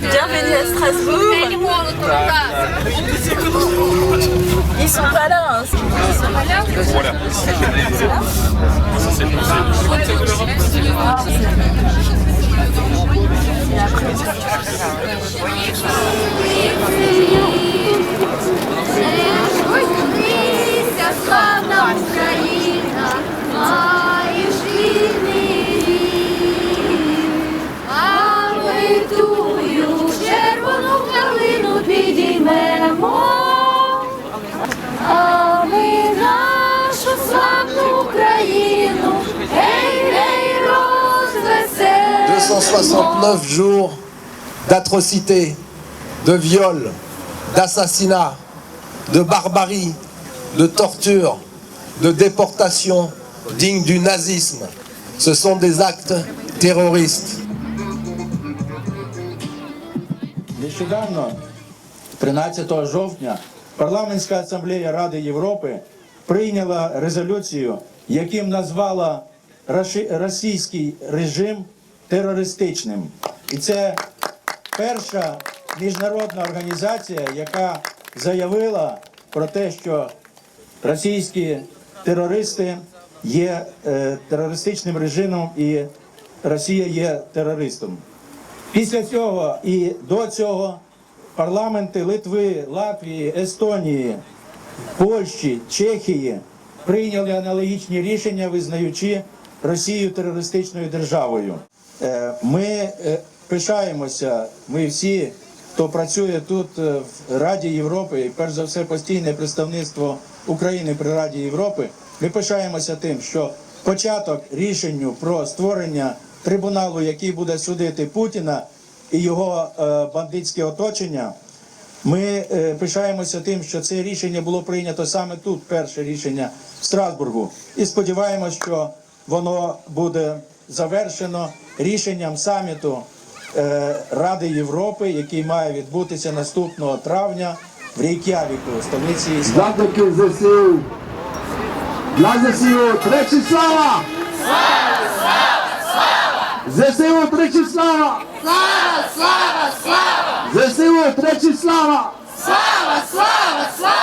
Bienvenue à Strasbourg. Ils sont pas là. Hein. Ils sont pas là. 269 jours d'atrocités, de viols, d'assassinats, de barbarie, de torture, de déportation dignes du nazisme. Ce sont des actes terroristes. Нещодавно, 13 жовтня, Парламентська асамблея Ради Європи прийняла резолюцію, яким назвала раши- російський режим терористичним. І це перша міжнародна організація, яка заявила про те, що російські терористи є е, терористичним режимом і Росія є терористом. Після цього і до цього парламенти Литви, Латвії, Естонії, Польщі, Чехії прийняли аналогічні рішення, визнаючи Росію терористичною державою. Е, Ми е, пишаємося, ми всі, хто працює тут е, в Раді Європи, і перш за все постійне представництво України при Раді Європи, ми пишаємося тим, що початок рішенню про створення трибуналу, який буде судити Путіна і його бандитське оточення. Ми пишаємося тим, що це рішення було прийнято саме тут, перше рішення в Страсбургу, і сподіваємось, що воно буде завершено рішенням саміту е, Ради Європи, який має відбутися наступного травня в Рейк'явіку, столиці Ісландії. Zateke ZSU. Dla ZSU, treći slava! ZSU, treći slava! Слава, слава, слава! ZSU, treći slava! Слава, слава, слава! Бойкот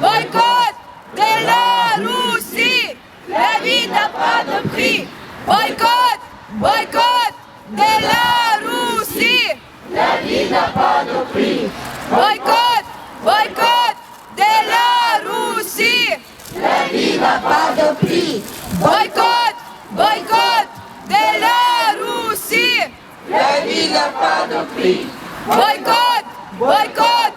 Бойкот! Бойкот Беларуси! La vie n'a pas de prix! Бойкот! Бойкот Беларуси! La vie n'a pas de prix! Бойкот! Бойкот Беларуси! La vie n'a pas de prix! Бойкот! Бойкот Беларуси! La vie n'a pas de prix! Бойкот! Бойкот